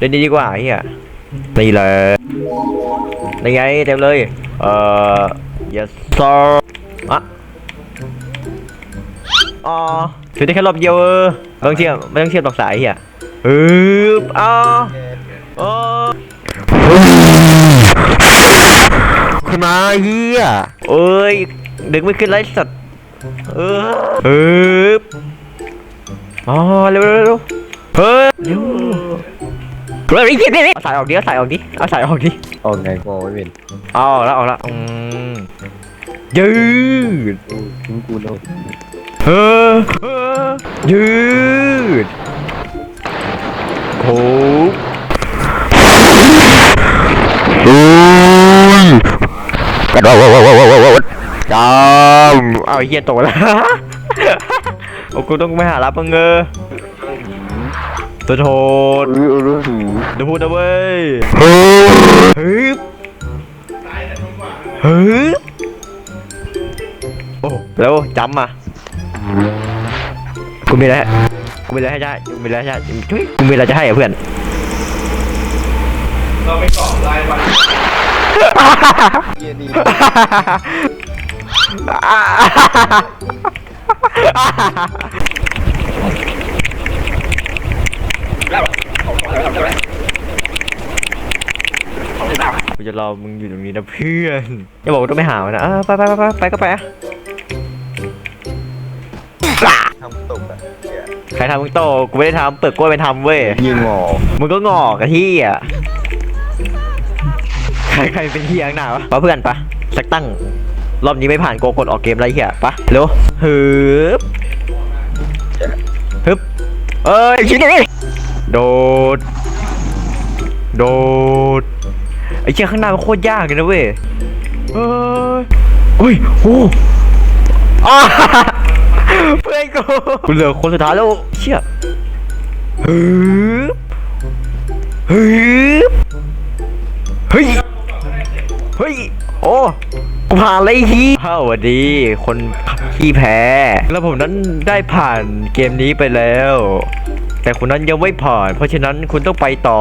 เล่นนี้ดีกว่าเฮียนี่เลยนี่ไงเต็มเลยเอ่อ yes sir อะอ๋อถือได้แค่รอบเดียวเออไม่ต้องเชื่อมไม่ต้องเชื่อมต่อสายเฮียฮึบอ๋ออ๋อคุณมาเฮียเอ้ย ดึงไม่ขึ้นไรสัตว์เออฮึบอ๋อเร็วเร็วเร็วเฮ้ย เร็วเร็วอีกทีนี่เอาสายออกดิเอาสายออกดิเอาสายออกดิออกไงก็ไม่เป็นเอาแล้วเอาแล้วอืมยืดกูกูเนาะเฮ้อเฮ้อยืดโอ้โอ้ยกระโดดจามเอาไอ้เหี้ยตกแล้วโอ้กูต้องไปหารับมึงเงอ ตัวโทษรู้รู้หูเดี๋ยวพูดนะเว้ยฮึบฮึบโอ้แล้วจำมากูมีอะไรให้กูมีอะไรให้ได้กูมีอะไรให้ได้ช่วยกูมีอะไรจะให้อะเพื่อนเราไปเกาะลายวันเยี่ยดี กูจะรอมึงอยู่ตรงนี้นะเพื่อนอย่าบอกว่าต้องไปหามันนะเออไปไปไปไปไปก็ไปอะทำตกอะเหี้ยใครทำมึงโตกูไม่ได้ทำเปิดกล้วยไปทำเว้ยยิงงอมึงก็งอกอะที่อะใครใครเป็นเฮียข้างหน้าวะปะเพื่อนปะสักตั้งรอบนี้ไม่ผ่านโกกดออกเกมไรเฮียปะเร็วฮึบฮึบเอ้ยชิคกี้โดด โดดไอ้เชี่ยข้างหน้ามันโคตรยากเลยนะเว้ยเอ้ยโอ้ยโอ้อ้าเพื่อนกูกูเหลือคนสุดท้ายแล้วเชี่ยฮึบฮึบเฮ้ยเฮ้ยโอ้กูผ่านเลยฮีฮ่าสวัสดีคนขี้แพ้ แล้วผมนั้นได้ผ่านเกมนี้ไปแล้ว แต่คุณนั้นยังไม่ผ่าน เพราะฉะนั้นคุณต้องไปต่อ